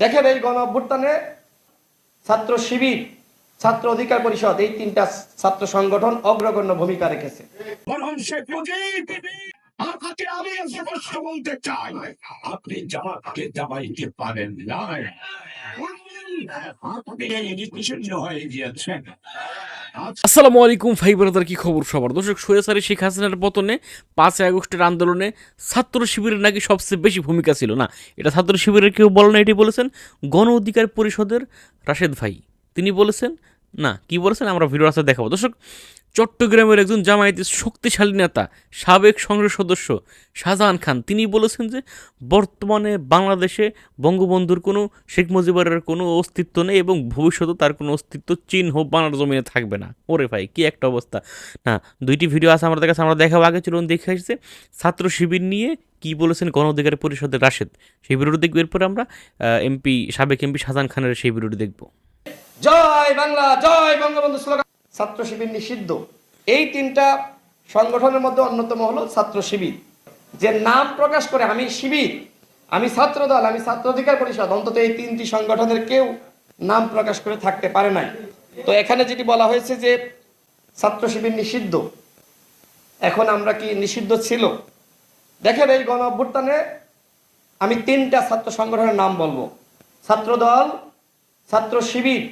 দেখেন এই গণ অভ্যুত্থানে ছাত্র শিবির, ছাত্র অধিকার পরিষদ, এই তিনটা ছাত্র সংগঠন অগ্রগণ্য ভূমিকা রেখেছে। আমি বলতে চাই, আপনি জামাতকে দাবাইতে পারেন না আপনি হয়ে গিয়েছেন। আসসালামু আলাইকুম ভাই ব্রাদার, কি খবর সবার? দর্শক সৈয়াসারি শেখ হাসিনার পতনে পাঁচই আগস্টের আন্দোলনে ছাত্র শিবিরের নাকি সবচেয়ে বেশি ভূমিকা ছিল না? এটা ছাত্র শিবিরের কেউ বলে না এটি বলেছেন গণ অধিকার পরিষদের রাশেদ ভাই। তিনি বলেছেন, না, কি বলেছেন আমরা ভিডিও আসতে দেখাবো। দর্শক চট্টগ্রামের একজন জামায়াতের শক্তিশালী নেতা, সাবেক সংসদ সদস্য শাহজাহান খান। তিনি বলেছেন যে, বর্তমানে বাংলাদেশে বঙ্গবন্ধুর কোনো, শেখ মুজিবুরের কোনো অস্তিত্ব নেই এবং ভবিষ্যতে তার কোনো অস্তিত্ব, চিহ্ন বাংলার জমিনে থাকবে না। ওরে ভাই, কি একটা অবস্থা। না, দুইটি ভিডিও আছে আমাদের কাছে, আমরা দেখাবো আগে, চলুন দেখে আসছে ছাত্র শিবির নিয়ে কি বলেছেন গণ অধিকার পরিষদের রাশেদ। সেই ভিডিওটি দেখব, এরপরে আমরা এমপি, সাবেক এমপি শাহজাহান খানের সেই ভিডিওটি দেখব। জয় বাংলা, জয় বঙ্গবন্ধু স্লোগান। ছাত্র শিবির নিষিদ্ধ। এই তিনটা সংগঠনের মধ্যে অন্যতম হলো ছাত্র শিবির। যে নাম প্রকাশ করে আমি শিবির, আমি ছাত্র দল আমি ছাত্র অধিকার পরিষদ, অন্তত এই তিনটি সংগঠনের কেউ নাম প্রকাশ করে থাকতে পারে নাই। তো এখানে যেটি বলা হয়েছে যে ছাত্র শিবির নিষিদ্ধ। এখন আমরা কি নিষিদ্ধ ছিল? দেখেন এই গণ অভ্যুত্থানে আমি তিনটা ছাত্র সংগঠনের নাম বলব। ছাত্র দল ছাত্র শিবির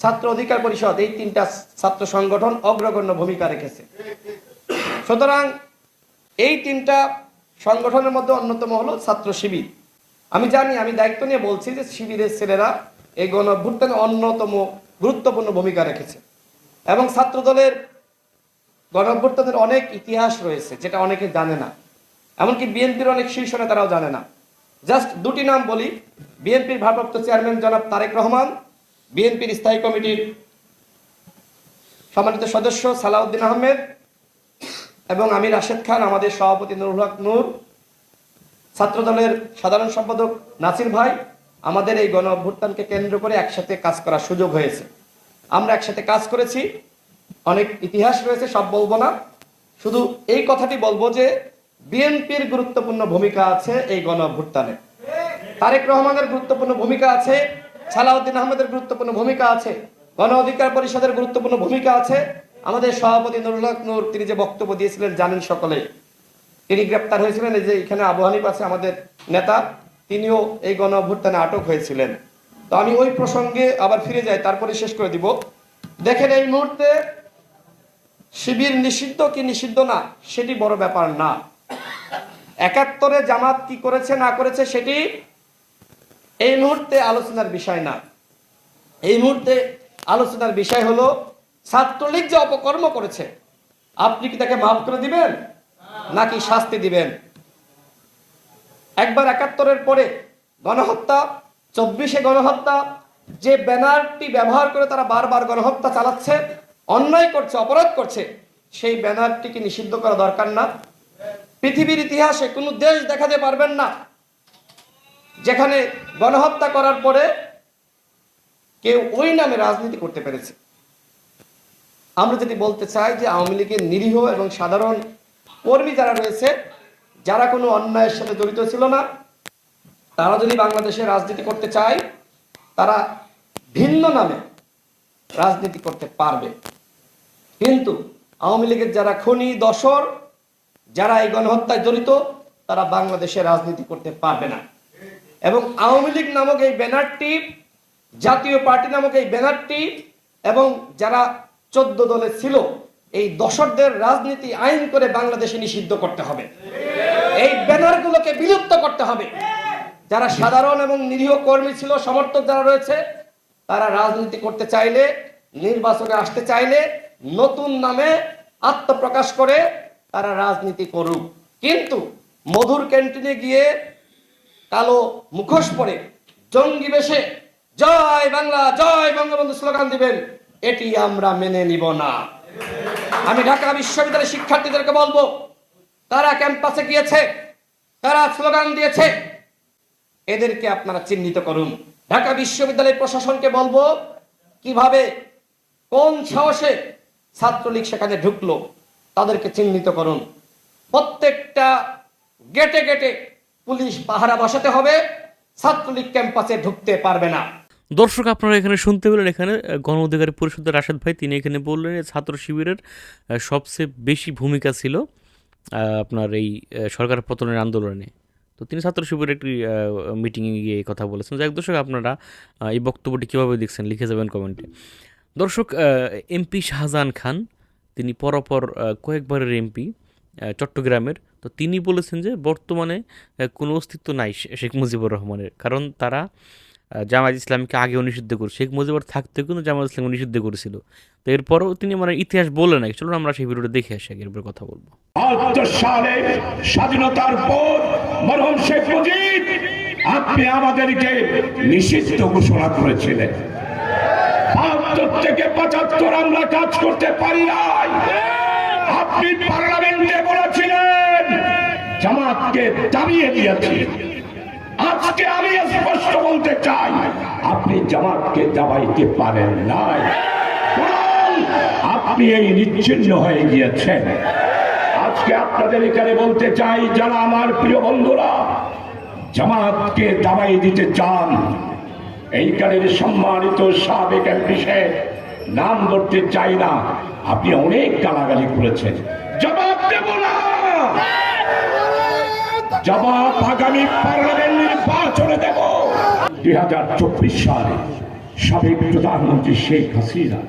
ছাত্র অধিকার পরিষদ, এই তিনটা ছাত্র সংগঠন অগ্রগণ্য ভূমিকা রেখেছে। সুতরাং এই তিনটা সংগঠনের মধ্যে অন্যতম হলো ছাত্র শিবির। আমি জানি, আমি দায়িত্ব নিয়ে বলছি যে শিবিরের ছেলেরা এই গণ অভ্যুত্থানে অন্যতম গুরুত্বপূর্ণ ভূমিকা রেখেছে। এবং ছাত্র দলের গণ অভ্যুত্থানের অনেক ইতিহাস রয়েছে, যেটা অনেকে জানে না। এমনকি বিএনপির অনেক শীর্ষ নেতারাও জানে না। জাস্ট দুটি নাম বলি, বিএনপির ভারপ্রাপ্ত চেয়ারম্যান জনাব তারেক রহমান বিএনপির স্থায়ী কমিটির সম্মানিত সদস্য সালাউদ্দিন আহমেদ এবং আমি রাশেদ খান, আমাদের সভাপতি নুরুল হক নূর, ছাত্রদলের সাধারণ সম্পাদক নাসির ভাই, আমাদের এই গণ অভ্যুত্থানকে কেন্দ্র করে একসাথে কাজ করার সুযোগ হয়েছে। আমরা একসাথে কাজ করেছি, অনেক ইতিহাস রয়েছে, সব বলব না। শুধু এই কথাটি বলব যে বিএনপির গুরুত্বপূর্ণ ভূমিকা আছে এই গণ অভ্যুত্থানে। তারেক রহমানের গুরুত্বপূর্ণ ভূমিকা আছে সালাউদ্দিন আহমেদের গুরুত্বপূর্ণ ভূমিকা আছে, গণ অধিকার পরিষদের গুরুত্বপূর্ণ ভূমিকা আছে। আমাদের সভাপতি নুরুল হক নূর তিনি যে বক্তব্য দিয়েছিলেন জানেন সকলে। তিনি গ্রেপ্তার হয়েছিলেন, এই যে এখানে আবু হানিফ আছে আমাদের নেতা, তিনিও এই গণ অভ্যুত্থানে আটক হয়েছিলেন। তো আমি ওই প্রসঙ্গে আবার ফিরে যাই, তারপরে শেষ করে দিব। দেখেন এই মুহূর্তে শিবির নিষিদ্ধ কি নিষিদ্ধ না, সেটি বড় ব্যাপার না। একাত্তরে জামাত কি করেছে না করেছে সেটি এই মুহূর্তে আলোচনার বিষয় না। এই মুহূর্তে আলোচনার বিষয় হলো, ছাত্রলীগ যে অপকর্ম করেছে, আপনি কি তাকে মাফ করে দিবেন? নাকি শাস্তি দিবেন? একবার একাত্তরের পরে গণহত্যা, চব্বিশে গণহত্যা, যে ব্যানারটি ব্যবহার করে তারা বারবার গণহত্যা চালাচ্ছে, অন্যায় করছে, অপরাধ করছে, সেই ব্যানারটিকে নিষিদ্ধ করা দরকার না। পৃথিবীর ইতিহাসে কোনো দেশ দেখাতে পারবেন না। যেখানে গণহত্যা করার পরে কেউ ওই নামে রাজনীতি করতে পেরেছে। আমরা যদি বলতে চাই যে আওয়ামী লীগের নিরীহ এবং সাধারণ কর্মী যারা রয়েছে, যারা কোনো অন্যায়ের সাথে জড়িত ছিল না, তারা যদি বাংলাদেশে রাজনীতি করতে চায়, তারা ভিন্ন নামে রাজনীতি করতে পারবে। কিন্তু আওয়ামী লীগের যারা খনি, দশর, যারা এই গণহত্যায় জড়িত, তারা বাংলাদেশে রাজনীতি করতে পারবে না। এবং আওয়ামী লীগ নামক এই ব্যানারটি, জাতীয় পার্টি নামক এই ব্যানারটি এবং যারা চোদ্দ দলে ছিল, এই দশকদের রাজনীতি আইন করে বাংলাদেশে নিষিদ্ধ করতে হবে। এই ব্যানারগুলোকে বিলুপ্ত করতে হবে। যারা সাধারণ এবং নিরীহ কর্মী ছিল, সমর্থক যারা রয়েছে, তারা রাজনীতি করতে চাইলে, নির্বাচনে আসতে চাইলে, নতুন নামে আত্মপ্রকাশ করে তারা রাজনীতি করুক। কিন্তু মধুর ক্যান্টিনে গিয়ে কালো মুখোশ পরে জঙ্গি বেশে, জয় বাংলা, জয় বঙ্গবন্ধু স্লোগান দিবেন। এটি আমরা মেনে নিব না। আমি ঢাকা বিশ্ববিদ্যালয়ের শিক্ষার্থীদেরকে বলব, তারা ক্যাম্পাসে গিয়েছে, তারা স্লোগান দিয়েছে, এদেরকে আপনারা চিহ্নিত করুন। ঢাকা বিশ্ববিদ্যালয় প্রশাসনকে বলব, কীভাবে, কোন সাহসে ছাত্রলীগ সেখানে ঢুকলো, তাদেরকে চিহ্নিত করুন। প্রত্যেকটা গেটে গেটে পুলিশ পাহারা বসাতে হবে, ছাত্রলীগ ক্যাম্পাসে ঢুকতে পারবে না। দর্শক, আপনারা এখানে শুনতে পেলেন এখানে গণ অধিকার পরিষদের রাশেদ ভাই, তিনি এখানে বললেন, ছাত্র শিবিরের সবচেয়ে বেশি ভূমিকা ছিল আপনার এই সরকার পতনের আন্দোলনে। তো তিনি ছাত্র শিবিরের একটি মিটিংয়ে গিয়ে এই কথা বলেছেন। যাই দর্শক, আপনারা এই বক্তব্যটি কীভাবে দেখছেন, লিখে যাবেন কমেন্টে। দর্শক এমপি শাহজাহান খান, তিনি পরপর কয়েকবারের এমপি চট্টগ্রামের তো তিনি বলেছেন যে বর্তমানে কোনো অস্তিত্ব নাই শেখ মুজিবুর রহমানের। কারণ তারা জামায়াত ইসলামকে আগে নিষিদ্ধ করে, শেখ মুজিবুর থাকতেও কিন্তু জামায়াত ইসলামকে নিষিদ্ধ করেছিল। তো এরপরও তিনি মানে ইতিহাস বলে নাই। চলুন আমরা সেই ভিডিওটা দেখে আসি এরপর কথা বলব। স্বাধীনতার পর মরহম শেখ মুজিব আপনি আমাদেরকে নিষিদ্ধ ঘোষণা করেছিলেন। বাহাত্তর থেকে পঁচাত্তর আমরা কাজ করতে পারি নাই। আপনি পার্লামেন্টে বলেছিলেন জামাতকে দাবিয়ে দিয়েছি। আজকে আমি স্পষ্ট বলতে চাই, আপনি জামাতকে দাবাইতে পারেন নাই। আপনি এই নিচ্ছিন্ন হয়ে গিয়েছেন। আজকে আপনাদের এখানে বলতে চাই, যারা আমার প্রিয় বন্ধুরা, জামাতকে দাবাই দিতে চান, এইখানের সম্মানিত সাবেক এমপি সাহেব, নাম ধরতে চাই না। আপনি অনেক গালাগালি করেছেন জবাব দেব না জবাব আগামী পার্লামেন্ট নির্বাচনে দেব। দুই হাজার চব্বিশ সালে সাবেক প্রধানমন্ত্রী শেখ হাসিনা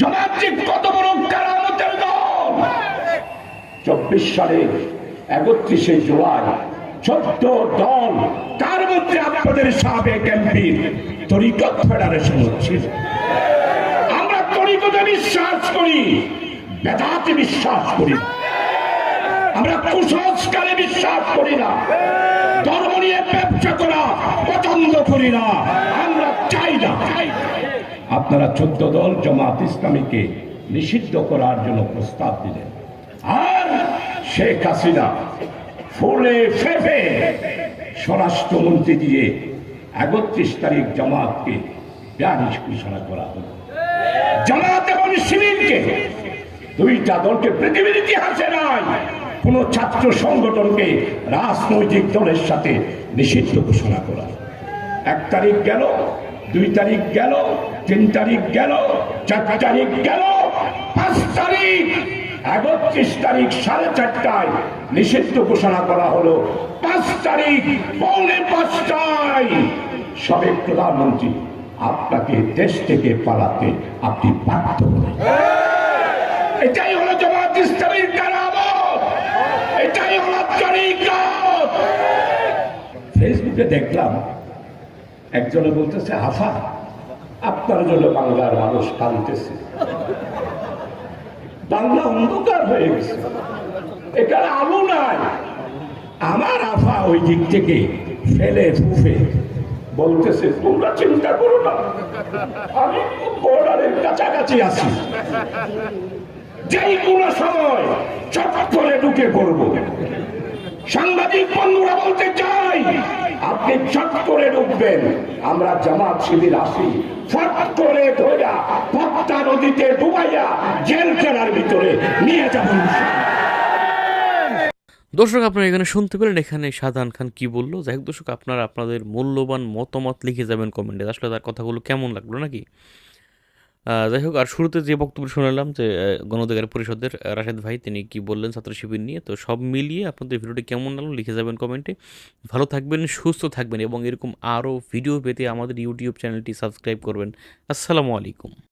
জবাব কত বড় কারামতের দল? চব্বিশ সালে একত্রিশে জুলাই চোদ্দ দল, তার মধ্যে আপনাদের সাবেক এমপি তরিকত ফেডারেশন ছিল। আমরা তরিকতে বিশ্বাস করি, বেদাতে বিশ্বাস করি। আমরা কুসংস্কারে বিশ্বাস করি না। ধর্ম নিয়ে ব্যবসা করা পছন্দ করি না। আমরা চাই না। আপনারা চোদ্দ দল জমাত ইসলামীকে নিষিদ্ধ করার জন্য প্রস্তাব দিলেন। আর শেখ হাসিনা ফুলে ফেফে স্বরাষ্ট্রমন্ত্রী দিয়ে একত্রিশ তারিখ জামাতকে ব্যানিশ ঘোষণা করা হলো। জামাত এবং শিবিরকে দুইটা দলকে পৃথিবীর ইতিহাসে নাই। কোন ছাত্র সংগঠনকে রাজনৈতিক দলের সাথে নিষিদ্ধ ঘোষণা করা। এক তারিখ গেল দুই তারিখ গেল তিন তারিখ গেল চার তারিখ গেল পাঁচ তারিখ একত্রিশ তারিখ সাড়ে চারটায় নিষিদ্ধ ঘোষণা করা হলো। পাঁচ তারিখ পৌনে পাঁচটায়। সাবেক প্রধানমন্ত্রী আপনাকে দেশ থেকে পালাতে আপনি বাধ্য হলেন। এটাই হলো জামাত ইসলামীর হলো তরিকত ফেসবুকে দেখলাম, একজনে বলতেছে হাফা আপনার জন্য বাংলার মানুষ কাঁদতেছে। বাংলা অন্ধকার হয়ে গেছে। এখানে আলো নাই। আমার আফা ওই দিক থেকে ফেলে ফুফে বলতেছে, তোমরা চিন্তা করো না। আমি বর্ডারের কাছাকাছি আছি। যেই কোনো সময় চট করে ঢুকে পড়ব। সাংবাদিক বন্ধুরা বলতে চাই, আপনি চট করে ঢুকবেন আমরা জামাত শিবির আসি ফট করে ধরা পদ্মা নদীতে ডুবাইয়া ভিতরে নিয়ে দর্শক, আপনারা এখানে শুনতে পেলেন এখানে শাহজাহান খান কি বলল। যাই হোক দর্শক, আপনারা আপনাদের মূল্যবান মতামত লিখে যাবেন কমেন্টে। আসলে তার কথাগুলো কেমন লাগল নাকি? যাই হোক, আর শুরুতে যে বক্তব্য শুনলাম যে গণধিকার পরিষদের রাশেদ ভাই, তিনি কি বললেন ছাত্র শিবির নিয়ে, তো সব মিলিয়ে আপনাদের ভিডিওটি কেমন লাগল লিখে যাবেন কমেন্টে। ভালো থাকবেন, সুস্থ থাকবেন এবং এরকম আরও ভিডিও পেতে আমাদের ইউটিউব চ্যানেলটি সাবস্ক্রাইব করবেন। আসসালামু আলাইকুম।